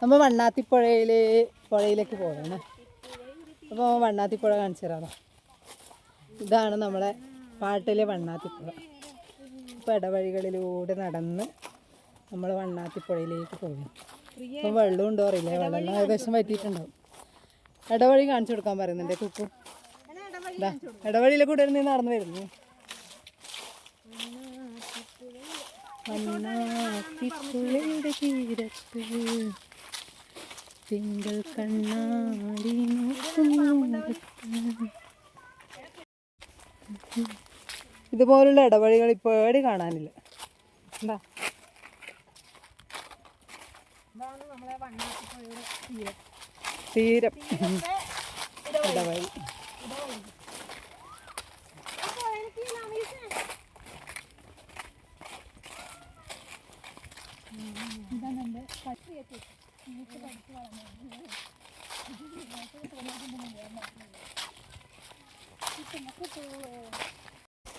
നമ്മൾ വണ്ണാത്തിപ്പുഴയിൽ പുഴയിലേക്ക് പോകണം അപ്പോൾ വണ്ണാത്തിപ്പുഴ കാണിച്ചു തരാമോ ഇതാണ് നമ്മളെ പാട്ടിലെ വണ്ണാത്തിപ്പുഴ. അപ്പോൾ ഇടവഴികളിലൂടെ നടന്ന് നമ്മൾ വണ്ണാത്തിപ്പുഴയിലേക്ക് പോകും ഇപ്പം വെള്ളം ഉണ്ടോ അറിയില്ല. വെള്ളം ഏകദേശം പറ്റിയിട്ടുണ്ടാവും ഇടവഴി കാണിച്ചു കൊടുക്കാൻ പറയുന്നുണ്ട്. കുക്കു. ഇടവഴിയിലെ കൂടെ നീ നടന്നു വരുന്നു. വണ്ണാത്തിപ്പുഴയുടെ തീരത്ത് തിങ്കൾ കണ്ണാടി. ഇതുപോലുള്ള ഇടവഴികൾ ഇപ്പോൾ ഏടി കാണാനില്ല. എന്താ? തീരം. ഇടവഴി.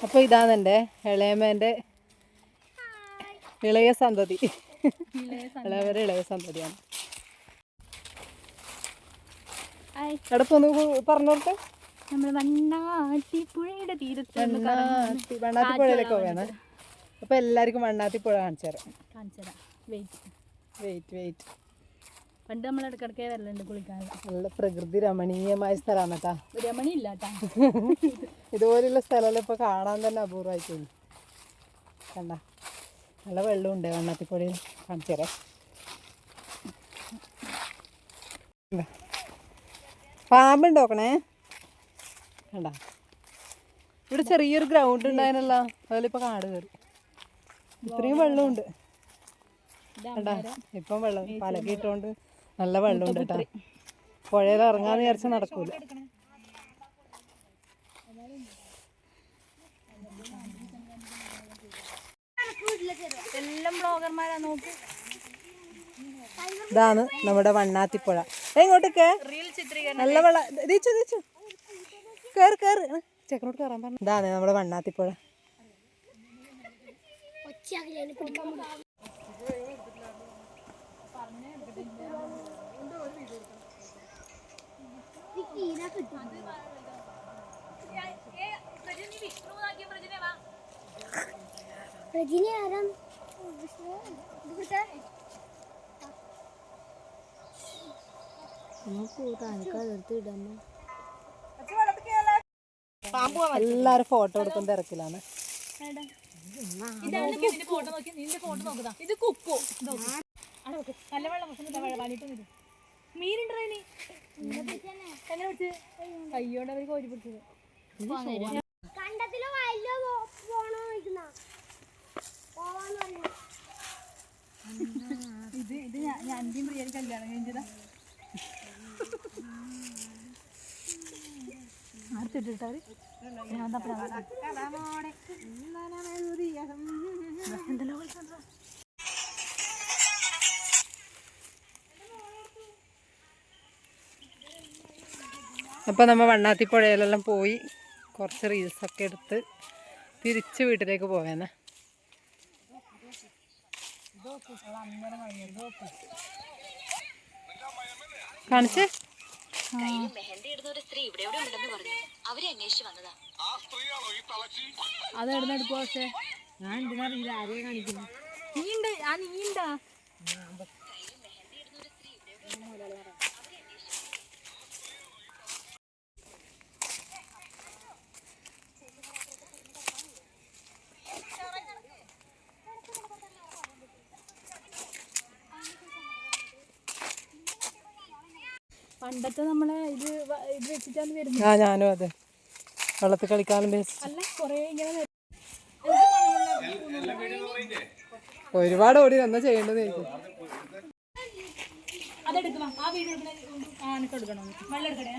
അപ്പോൾ ഇതാണ് എന്റെ ഇളയമ്മേന്റെ ഇളയ സന്തതി. ഇളയവരെ ഇളയ സന്തതിയാണ്. എടപ്പൊന്ന് പറഞ്ഞോട്ടെ? നമ്മൾ വണ്ണാത്തിപ്പുഴയുടെ തീരത്ത് വണ്ണാത്തിപ്പുഴയിലേക്ക് പോവുകയാണ് അപ്പോൾ എല്ലാവർക്കും വണ്ണാത്തിപ്പുഴ കാണിച്ചു തരാം. വെയിറ്റ് വെയിറ്റ് വെയിറ്റ് പണ്ട് നമ്മൾ ഇടക്കിടക്കേ വരലുണ്ട് കുളിക്കാൻ. നല്ല പ്രകൃതി രമണീയമായ സ്ഥലമാണ് കേട്ടാ രമണി ഇല്ല കേട്ടാ ഇതുപോലുള്ള സ്ഥലമെല്ലാം ഇപ്പോൾ കാണാൻ തന്നെ അപൂർവമായി തോന്നി കണ്ട? നല്ല വെള്ളമുണ്ട് ഉണ്ട് കാണിച്ചു തരാം. പാമ്പുണ്ട് നോക്കണേ. കണ്ട? ഇവിടെ ചെറിയൊരു ഗ്രൗണ്ട് ഉണ്ടായിരുന്നല്ലോ. അതിലിപ്പോൾ കാട് കയറി. ഇത്രയും വെള്ളമുണ്ട്. കണ്ട? ഇപ്പം വെള്ളം പലകിട്ടോണ്ട് നല്ല വെള്ളമുണ്ട് കേട്ടോ. പുഴയിൽ ഇറങ്ങാന്ന് വിചാരിച്ച നടക്കൂല. എല്ലാം ബ്ലോഗർമാരാ നോക്ക്. ഇതാണ് നമ്മുടെ വണ്ണാത്തിപ്പുഴ. എങ്ങോട്ടേക്ക് ചിത്രീകരണം നല്ല വെള്ളം ദിച്ചു ദിച്ചു കയറി കയറി ചെക്കനോട് കയറാൻ പറഞ്ഞു. ഇതാണ് നമ്മുടെ വണ്ണാത്തിപ്പുഴ. തനക്കതെടുത്ത് ഇടാമോ എല്ലാരും ഫോട്ടോ എടുക്കുന്ന തിരക്കിലാണ്. ഫോട്ടോ നോക്കി നിന്റെ ഫോട്ടോ നോക്കുതാ ഇത് കുക്കു. നല്ല വെള്ളം മീനുണ്ടോ ഇനി എങ്ങനെ പിടിച്ച്? കയ്യോണ്ട് അവർ കോരി പിടിച്ചത് കണ്ടത്തിലോ വയലിലോ പോണോ നിൽക്കുന്ന പോവാന്ന് പറഞ്ഞു ഇത് ഇത് ഞാൻ ഞാൻ പ്രിയ കല്യാണം കഴിഞ്ഞതാ തപ്പല എന്തെല്ലാം അപ്പോൾ നമ്മൾ വണ്ണാത്തിപ്പുഴയിലെല്ലാം പോയി കുറച്ച് റീൽസൊക്കെ എടുത്ത് തിരിച്ചു വീട്ടിലേക്ക് പോകാനെ കാണിച്ചേ? അത് എവിടെ പക്ഷേ? ഞാൻ എന്തിനറിയില്ല ആരെയും കാണിക്കുന്നു? നീണ്ട ആ നീ പണ്ടത്തെ നമ്മളെ ഇത് ഇത് വെച്ചിട്ടാണ് വരുന്നത്. ആ ഞാനും അതെ. വെള്ളത്തിൽ കളിക്കാനും അല്ല കൊറേ ഇങ്ങനെ. ഒരുപാട് ഓടി എന്നാ ചെയ്യേണ്ടത് എനിക്ക്. അതെടുക്കണം ആ വീഡിയോ എടുക്കണ. എടുക്കണം? വെള്ളം എടുക്കണേ.